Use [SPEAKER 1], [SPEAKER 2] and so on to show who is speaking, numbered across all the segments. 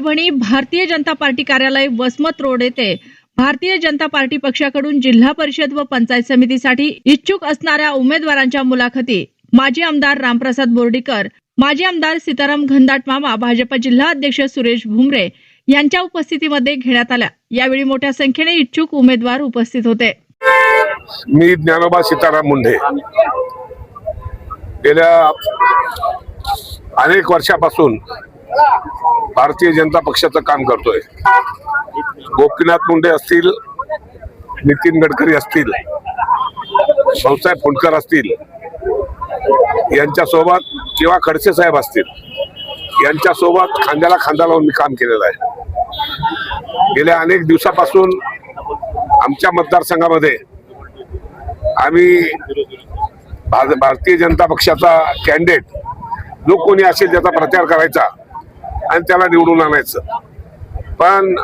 [SPEAKER 1] Parbhani Bharatiya Janata party कार्यालय Vasmat road येथे Bharatiya Janata party पक्षाकडून जिल्हा परिषद व पंचायत समितीसाठी इच्छुक असणाऱ्या उमेदवारांच्या मुलाखती माजी आमदार रामप्रसाद बोर्डीकर माजी आमदार सीताराम घनदाट मामा भाजप जिल्हा अध्यक्ष सुरेश भुमरे यांच्या उपस्थितीमध्ये घेण्यात आल्या. यावेळी मोठ्या संख्येने इच्छुक उमेदवार उपस्थित होते.
[SPEAKER 2] मी ज्ञानोबा सीताराम मुंढे. गेल्या अनेक वर्षापासून भारतीय जनता पक्षाचं काम करतोय. गोपीनाथ मुंडे असतील नितीन गडकरी असतील भाऊसाहेब फुंडकर असतील यांच्यासोबत किंवा खडसे साहेब असतील यांच्यासोबत खांद्याला खांदा लावून मी काम केलेलं आहे. गेल्या अनेक दिवसापासून आमच्या मतदारसंघामध्ये आम्ही भारतीय जनता पक्षाचा कॅन्डिडेट जो कोणी असेल त्याचा प्रचार करायचा आणि त्याला निवडून आणायचं. पण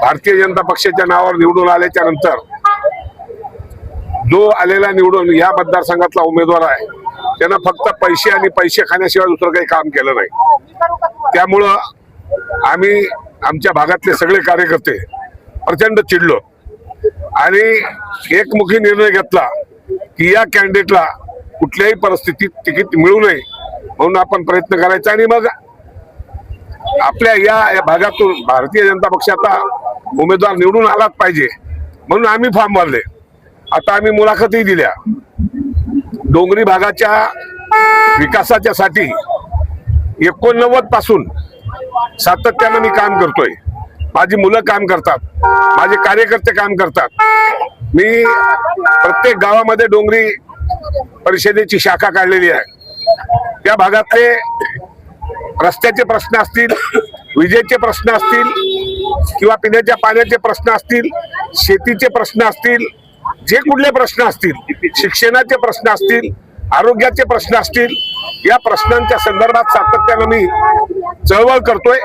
[SPEAKER 2] भारतीय जनता पक्षाच्या नावावर निवडून आल्याच्यानंतर जो आलेला निवडून या मतदारसंघातला उमेदवार आहे त्यानं फक्त पैसे आणि पैसे खाण्याशिवाय दुसरं काही काम केलं नाही. त्यामुळं आम्ही आमच्या भागातले सगळे कार्यकर्ते प्रचंड चिडलो. आणि एकमुखी निर्णय घेतला की या कॅन्डिडेटला कुठल्याही परिस्थितीत तिकीट मिळू नये म्हणून आपण प्रयत्न करायचा आणि मग आपल्या या या भागातून भारतीय जनता पक्षाचा उमेदवार निवडून आलाच पाहिजे. म्हणून आम्ही फॉर्म भरले. आता आम्ही मुलाखतही दिल्या. डोंगरी भागाच्या विकासाच्या साठी एकोणनव्वदपासून सातत्यानं मी काम करतोय. माझी मुलं काम करतात. माझे कार्यकर्ते काम करतात. मी प्रत्येक गावामध्ये डोंगरी परिषदेची शाखा काढलेली आहे. त्या भागातले रस्त्याचे प्रश्न असतील विजेचे प्रश्न असतील किंवा पिण्याच्या पाण्याचे प्रश्न असतील शेतीचे प्रश्न असतील जे कुठले प्रश्न असतील शिक्षणाचे प्रश्न असतील आरोग्याचे प्रश्न असतील या प्रश्नांच्या संदर्भात सातत्यानं मी चळवळ करतोय.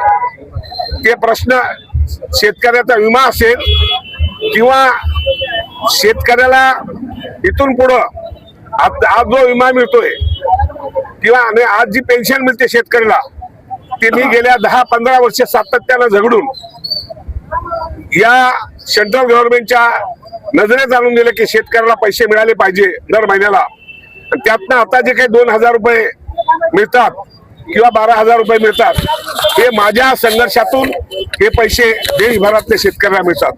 [SPEAKER 2] ते प्रश्न शेतकऱ्याचा विमा असेल किंवा शेतकऱ्याला इथून पुढं आज आज जो विमा मिळतोय किंवा आणि आज जी पेन्शन मिळते शेतकऱ्याला त्यांनी गेल्या दहा पंधरा वर्ष सातत्यानं झगडून या सेंट्रल गव्हर्नमेंटच्या नजरेत आणून दिलं की शेतकऱ्याला पैसे मिळाले पाहिजे दर महिन्याला. त्यातनं आता जे काही दोन हजार रुपये मिळतात किंवा बारा हजार रुपये मिळतात हे माझ्या संघर्षातून हे पैसे देशभरातल्या शेतकऱ्यांना मिळतात.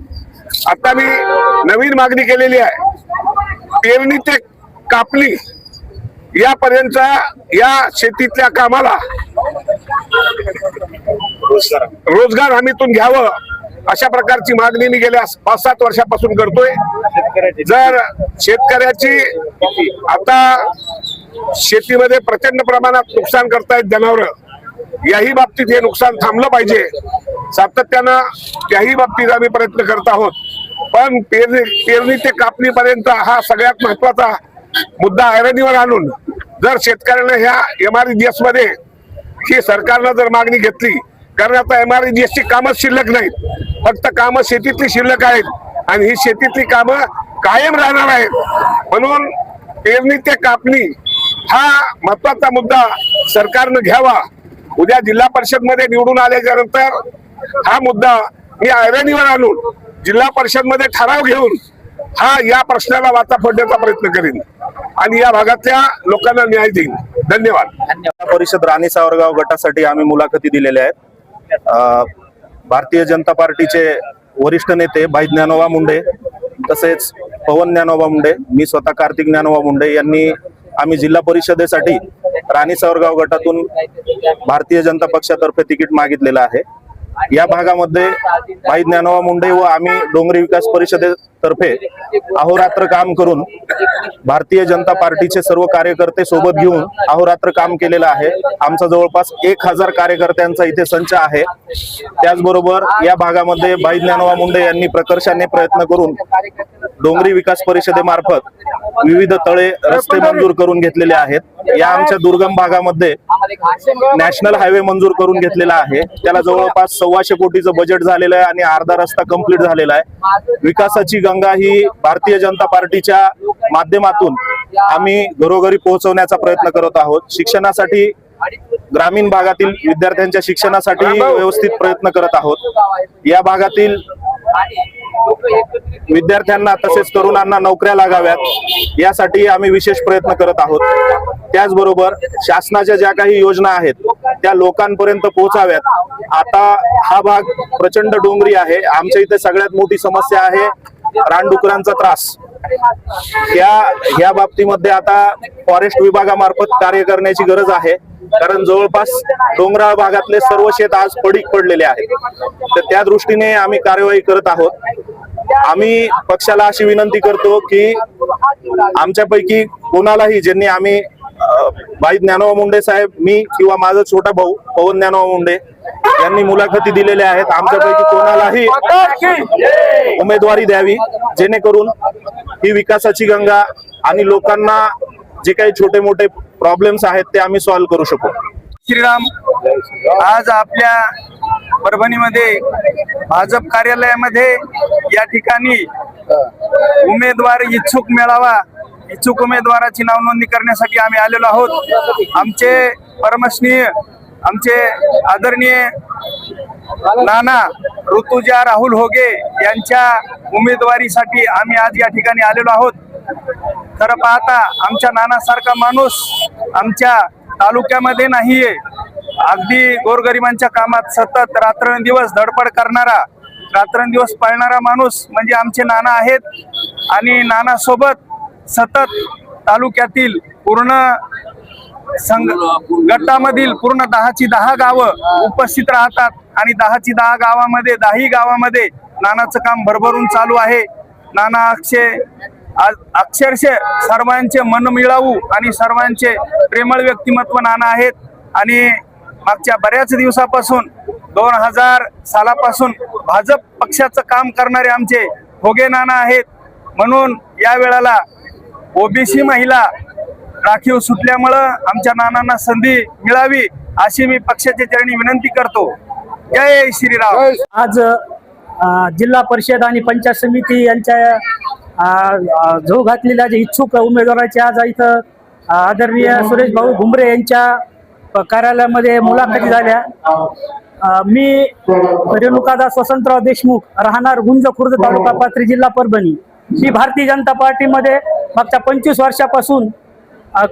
[SPEAKER 2] आता मी नवीन मागणी केलेली आहे. पेरणी ते कापणी यापर्यंत या शेतीतल्या कामाला रोजगार. हमीतून घ्यावं. अशा प्रकारची मागणी मी गेल्या पाच सात वर्षापासून करतोय. जर शेतकऱ्याची आता शेतीमध्ये प्रचंड प्रमाणात नुकसान करतायत जनावर याही बाबतीत हे नुकसान थांबलं पाहिजे. सातत्यानं त्याही बाबतीत आम्ही प्रयत्न करत आहोत. पण पेरणी पेरणी ते कापणीपर्यंत हा सगळ्यात महत्त्वाचा मुद्दा ऐरणीवर आणून जर शेतकऱ्यांना ह्या एम आरमध्ये ही सरकारनं जर मागणी घेतली कारण आता एम आर ची कामच शिल्लक नाहीत. फक्त कामं शेतीतली शिल्लक आहेत आणि ही शेतीतली कामं कायम राहणार आहेत. म्हणून पेरणी ते कापणी हा महत्त्वाचा मुद्दा सरकारनं घ्यावा. उद्या जिल्हा परिषदमध्ये निवडून आल्याच्यानंतर हा मुद्दा मी ऐरणीवर आणून जिल्हा परिषदमध्ये ठराव घेऊन हा या प्रश्नाला वाचा फोडण्याचा प्रयत्न करीन. आणि या भागातल्या लोकांना न्याय देईन. धन्यवाद.
[SPEAKER 3] परिषद राणी सावरगाव गटासाठी आम्ही मुलाखती दिलेल्या आहेत. भारतीय जनता पार्टीचे वरिष्ठ नेते भाई ज्ञानोबा मुंडे तसेच पवन ज्ञानोबा मुंडे मी स्वतः कार्तिक ज्ञानोबा मुंडे यांनी आम्ही जिल्हा परिषदेसाठी राणी सावरगाव गटातून भारतीय जनता पक्षातर्फे तिकीट मागितलेलं आहे. या भागामध्ये भाई ज्ञानोबा मुंडे व आम्ही डोंगरी विकास परिषदेतर्फे अहोरात्र काम करून भारतीय जनता पार्टीचे सर्व कार्यकर्ते सोबत घेऊन अहोरात्र काम केलेलं आहे. आमचा जवळपास एक हजार कार्यकर्त्यांचा इथे संच आहे. त्याचबरोबर या भागामध्ये भाई ज्ञानोबा मुंडे यांनी प्रकर्षाने प्रयत्न करून डोंगरी विकास परिषदेमार्फत विविध तळे रस्ते मंजूर करून घेतलेले आहेत. या आमच्या दुर्गम भागामध्ये नॅशनल हायवे मंजूर करून घेतलेला आहे. त्याला जवळपास सव्वाशे कोटीचं बजेट झालेलं आहे आणि अर्धा रस्ता कंप्लीट झालेला आहे. विकासाची गंगा ही भारतीय जनता पार्टीच्या माध्यमातून आम्ही घरोघरी पोहोचवण्याचा प्रयत्न करत आहोत. शिक्षणासाठी ग्रामीण भागातील विद्यार्थ्यांच्या शिक्षणासाठी व्यवस्थित प्रयत्न करत आहोत. या भागातील विद्यार्थ्यांना तसेच तरुणांना नोकऱ्या लागाव्यात. यासाठी आम्ही विशेष प्रयत्न करत आहोत. त्याचबरोबर शासनाच्या ज्या काही योजना आहेत त्या लोकांपर्यंत पोहोचाव्यात. आता हा भाग प्रचंड डोंगरी आहे. आमच्या इथे सगळ्यात मोठी समस्या आहे रानडुकरांचा त्रास. या या बाबतीमध्ये आता फॉरेस्ट विभागामार्फत कार्य करण्याची गरज आहे. कारण जवळपास डोंगराळ भागातले सर्व शेत आज पडीक पडलेले आहेत. तर त्या दृष्टीने आम्ही कार्यवाही करत आहोत. आम्ही पक्षाला अशी विनंती करतो की आमच्यापैकी कोणालाही ज्यांनी आम्ही भाई ज्ञानोबा मुंडे साहेब मी किंवा माझा छोटा भाऊ पवन ज्ञानोबा मुंडे यांनी मुलाखती दिलेल्या आहेत. आमच्यापैकी कोणालाही उमेदवारी द्यावी जेणेकरून ही विकासाची गंगा आणि लोकांना जे काही छोटे मोठे प्रॉब्लेम्स आहेत ते आम्ही सॉल्व्ह करू शकू.
[SPEAKER 4] श्रीराम आज आपल्या परभणीमध्ये भाजप कार्यालयामध्ये या ठिकाणी उमेदवार इच्छुक मेळावा इच्छुक उमेदवाराची नाव नोंदणी करण्यासाठी आम्ही आलेलो आहोत. आमचे परमस्नीय आमचे आदरणीय नाना ऋतुजा राहुल होगे यांच्या उमेदवारीसाठी आम्ही आज या ठिकाणी आलेलो आहोत. खरं पाहता आमच्या नानासारखा माणूस आमच्या तालुक्यामध्ये नाहीये. अगदी गोरगरिबांच्या कामात सतत रात्रंदिवस धडपड करणारा रात्रंदिवस पाळणारा माणूस म्हणजे आमचे नाना आहेत. आणि नाना सोबत सतत तालुक्यातील पूर्ण संघ गटामधील पूर्ण दहाची दहा गावं उपस्थित राहतात. आणि दहाची दहा गावामध्ये दहाही गावामध्ये नानाचं काम भरभरून चालू आहे. नाना अक्षय आज अक्षरशः सर्वांचे मन मिळावू आणि सर्वांचे प्रेमळ व्यक्तिमत्व नाना आहेत. आणि मागच्या बऱ्याच दिवसापासून दोन हजार सालापासून भाजप पक्षाचं काम करणारे आमचे होगे नाना आहेत. म्हणून या वेळेला ओबीसी महिला राखीव सुटल्यामुळं आमच्या नानांना संधी मिळावी अशी मी पक्षाच्या चरणी विनंती करतो. जय श्रीराम.
[SPEAKER 5] आज जिल्हा परिषद आणि पंचायत समिती यांच्या झो घातलेला जे इच्छुक उमेदवाराचे आज इथं आदरणीय सुरेश भाऊ घुमरे यांच्या कार्यालयामध्ये मुलाखती झाल्या. मी रेणुकादास वसंतराव देशमुख राहणार गुंज खुर्द तालुका पात्री जिल्हा परभणी. ही भारतीय जनता पार्टीमध्ये मागच्या पंचवीस वर्षापासून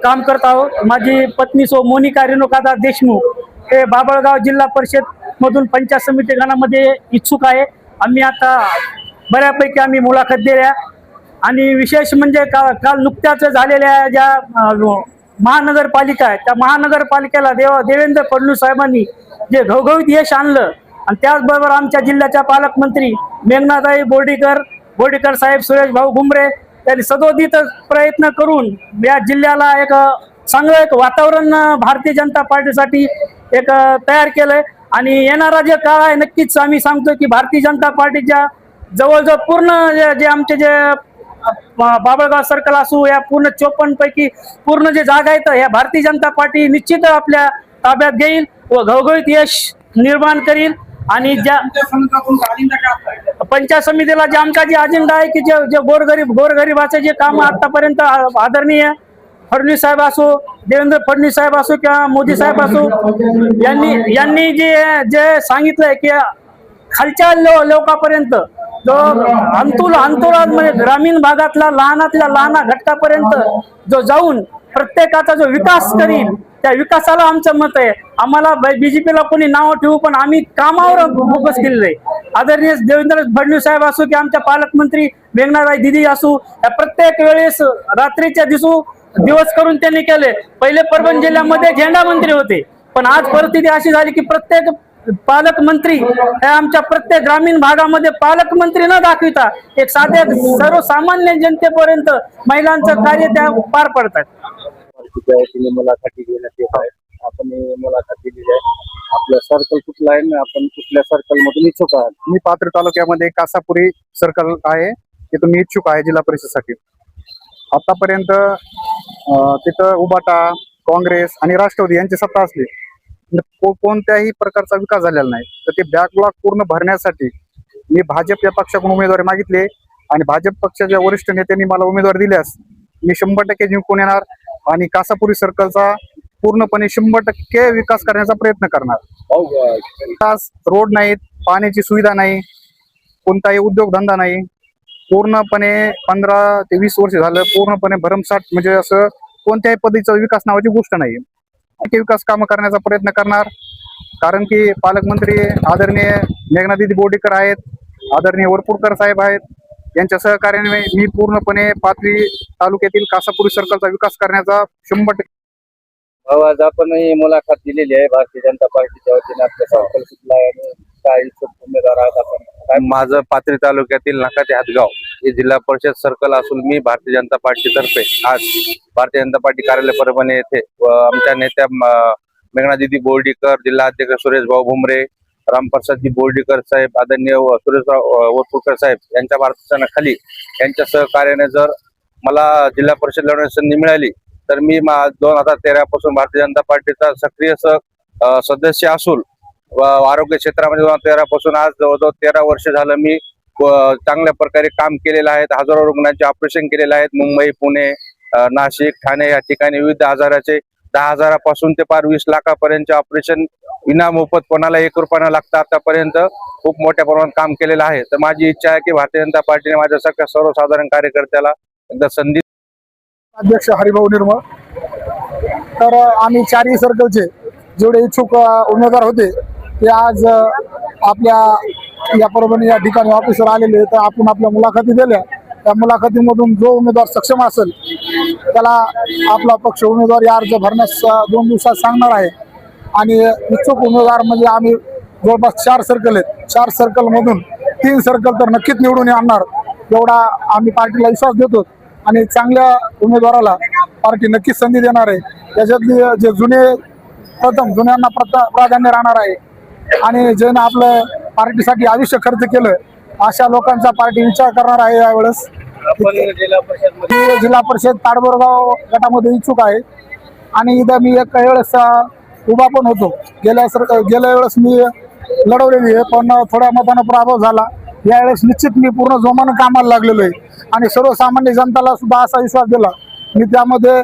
[SPEAKER 5] काम करत आहोत. माझी पत्नी सो मोनिका रेणुकादास देशमुख हे बाबळगाव जिल्हा परिषद मधून पंचायत समिती गणामध्ये इच्छुक आहे. आम्ही आता बऱ्यापैकी आम्ही मुलाखत दिल्या. आणि विशेष म्हणजे का काल नुकत्याच झालेल्या ज्या महानगरपालिका आहे त्या महानगरपालिकेला देव देवेंद्र फडणवीस साहेबांनी जे घवघवीत यश आणलं आणि त्याचबरोबर आमच्या जिल्ह्याच्या पालकमंत्री मेघनाताई बोर्डीकर बोर्डीकर साहेब सुरेश भाऊ घुमरे त्यांनी सदोदित प्रयत्न करून या जिल्ह्याला एक चांगलं एक वातावरण भारतीय जनता पार्टीसाठी एक तयार केलंय. आणि येणारा जे काळ आहे नक्कीच आम्ही सांगतो की भारतीय जनता पार्टीच्या जवळजवळ पूर्ण जे जे आमचे जे बाबळगाव सर्कल असू या पूर्ण चोपन्न पैकी पूर्ण जे जागा आहेत ह्या भारतीय जनता पार्टी निश्चित आपल्या ताब्यात घेईल व घवघवीत यश निर्माण करील आणि ज्या पंचायत समितीला जे आमचा जे अजेंडा आहे की जे जे गोरगरीब गोरगरीबाचे जे काम आतापर्यंत आदरणीय फडणवीस साहेब असो देवेंद्र फडणवीस साहेब असो किंवा मोदी साहेब असो यांनी यांनी जे जे सांगितलंय की खालच्या लो लोकांपर्यंत जो अंतुल अंतुलात म्हणजे ग्रामीण भागातला लहानातल्या लहान घटकापर्यंत जो जाऊन प्रत्येकाचा जो विकास करील त्या विकासाला आमचं मत आहे. आम्हाला बीजेपीला कोणी नाव ठेवू पण आम्ही कामावर फोकस केलेलं आहे. आदरणीय देवेंद्र फडणवीस साहेब असो की आमच्या पालकमंत्री मेघनाबाई दिदी असू या प्रत्येक वेळेस रात्रीच्या दिसू दिवस करून त्यांनी केले. पहिले परभणी जिल्ह्यामध्ये झेंडा मंत्री होते. पण आज परिस्थिती अशी झाली की प्रत्येक पालकमंत्री हे आमच्या प्रत्येक ग्रामीण भागामध्ये पालकमंत्री न दाखविता एक साध्या सर्वसामान्य जनतेपर्यंत महिलांचं कार्य त्या पार पडतात.
[SPEAKER 6] मुलाखती घेण्यात येत आहेत. आपण ही मुलाखत दिलेली आहे. आपलं सर्कल कुठलं आहे ना आपण कुठल्या सर्कल मधून इच्छुक आहात?
[SPEAKER 7] मी पात्र तालुक्यामध्ये कासापुरी सर्कल आहे. तिथून मी इच्छुक आहे जिल्हा परिषदसाठी. आतापर्यंत तिथं उबाटा काँग्रेस आणि राष्ट्रवादी यांची सत्ता असली को- कोणत्याही प्रकारचा विकास झालेला नाही. तर ते बॅकलॉग पूर्ण भरण्यासाठी मी भाजप या पक्षाकडून उमेदवारी मागितली आणि भाजप पक्षाच्या वरिष्ठ नेत्यांनी मला उमेदवारी दिल्यास मी शंभर टक्के जिंकून येणार आणि कासापुरी सर्कलचा पूर्णपणे शंभर टक्के विकास करण्याचा प्रयत्न करणार. विकास रोड नाहीत पाण्याची सुविधा नाही कोणताही उद्योगधंदा नाही. पूर्णपणे पंधरा ते वीस वर्ष झालं पूर्णपणे भरमसाठ म्हणजे असं कोणत्याही पद्धतीचा विकास नावाची गोष्ट नाही टक्के विकास कामं करण्याचा प्रयत्न करणार. कारण की पालकमंत्री आदरणीय मेघनादिदी बोर्डीकर आहेत आदरणीय वरपुडकर साहेब आहेत. यांच्या सहकार्याने मी पूर्णपणे पाथरी तालुक्यातील कासापुरी सर्कलचा विकास करण्याचा शंभर टक्के
[SPEAKER 8] भाऊ आज आपण ही मुलाखत दिलेली आहे. भारतीय जनता पार्टीच्या वतीने आपल्या सर्कल कुठला आहे आणि काय इच्छुक उमेदवार आहेत आपण.
[SPEAKER 6] माझं पाथरी तालुक्यातील नाका ते हातगाव. हे जिल्हा परिषद सर्कल असून मी भारतीय जनता पार्टीतर्फे आज भारतीय जनता पार्टी कार्यालय परभणी येथे व आमच्या नेत्या म- मेघनादिदी बोर्डीकर जिल्हा अध्यक्ष सुरेश भाऊ भुमरे रामप्रसादजी बोर्डीकर साहेब आदरणीय व सुरेशराव वरपूरकर साहेब यांच्या मार्गदर्शनाखाली यांच्या सहकार्याने जर मला जिल्हा परिषद लढवण्याची संधी मिळाली तर मी दोन हजार तेरा पासून भारतीय जनता पार्टीचा सक्रिय सदस्य असून व आरोग्य क्षेत्रामध्ये दोन हजार तेरा पासून आज जवळजवळ तेरा वर्ष झालं मी चांगल्या प्रकारे काम केलेलं आहे. हजारो रुग्णांचे ऑपरेशन केलेले आहेत. मुंबई पुणे नाशिक ठाणे या ठिकाणी विविध आजाराचे दहा हजारापासून ते पार वीस लाखापर्यंतचे ऑपरेशन विना मोफत कोणाला एक रुपया लागतं आतापर्यंत खूप मोठ्या प्रमाणात काम केलेलं आहे. तर माझी इच्छा आहे की भारतीय जनता पार्टीने माझ्या सगळ्या सर्वसाधारण कार्यकर्त्याला एकदा संधी
[SPEAKER 7] अध्यक्ष हरिभाऊ निर्मळ. तर आम्ही चारही सर्कलचे जेवढे इच्छुक उमेदवार होते ते आज आपल्या या या ठिकाणी ऑफिसर आलेले तर आपण आपल्या मुलाखती दिल्या. त्या मुलाखतीमधून जो उमेदवार सक्षम असेल त्याला आपला पक्ष उमेदवारी अर्ज भरण्यास दोन दिवसात सांगणार आहे. आणि इच्छुक उमेदवार म्हणजे आम्ही जवळपास चार सर्कल आहेत. चार सर्कलमधून तीन सर्कल तर नक्कीच निवडून आणणार एवढा आम्ही पार्टीला विश्वास देतो. आणि चांगल्या उमेदवाराला पार्टी नक्कीच संधी देणार आहे. त्याच्यातली जे जुने प्रथम जुन्यांना प्रथा प्राधान्य राहणार आहे. आणि ज्यानं आपलं पार्टीसाठी आयुष्य खर्च केलं अशा लोकांचा पार्टी विचार करणार आहे यावेळेस.
[SPEAKER 8] जिल्हा परिषदमध्ये
[SPEAKER 7] मी जिल्हा परिषद ताडबोरगाव गटामध्ये इच्छुक आहे. आणि इथं मी एक वेळेस उभा पण होतो. गेल्या सर गेल्या वेळेस मी लढवलेली आहे पण थोड्या मतानं पराभव झाला. यावेळेस निश्चित मी पूर्ण जोमानं कामाला लागलेलो आहे. आणि सर्वसामान्य जनताला सुद्धा असा विश्वास दिला. मी त्यामध्ये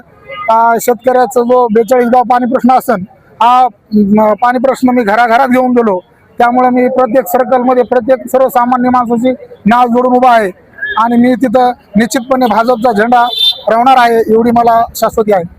[SPEAKER 7] शेतकऱ्याचा जो बेचाळीस गाव पाणी प्रश्न असन हा पाणी प्रश्न मी घराघरात घेऊन गेलो. त्यामुळे मी प्रत्येक सर्कलमध्ये प्रत्येक सर्वसामान्य माणसाची नाव जोडून उभा आहे. आणि मी तिथं निश्चितपणे भाजपचा झेंडा रवणार आहे एवढी मला शाश्वती आहे.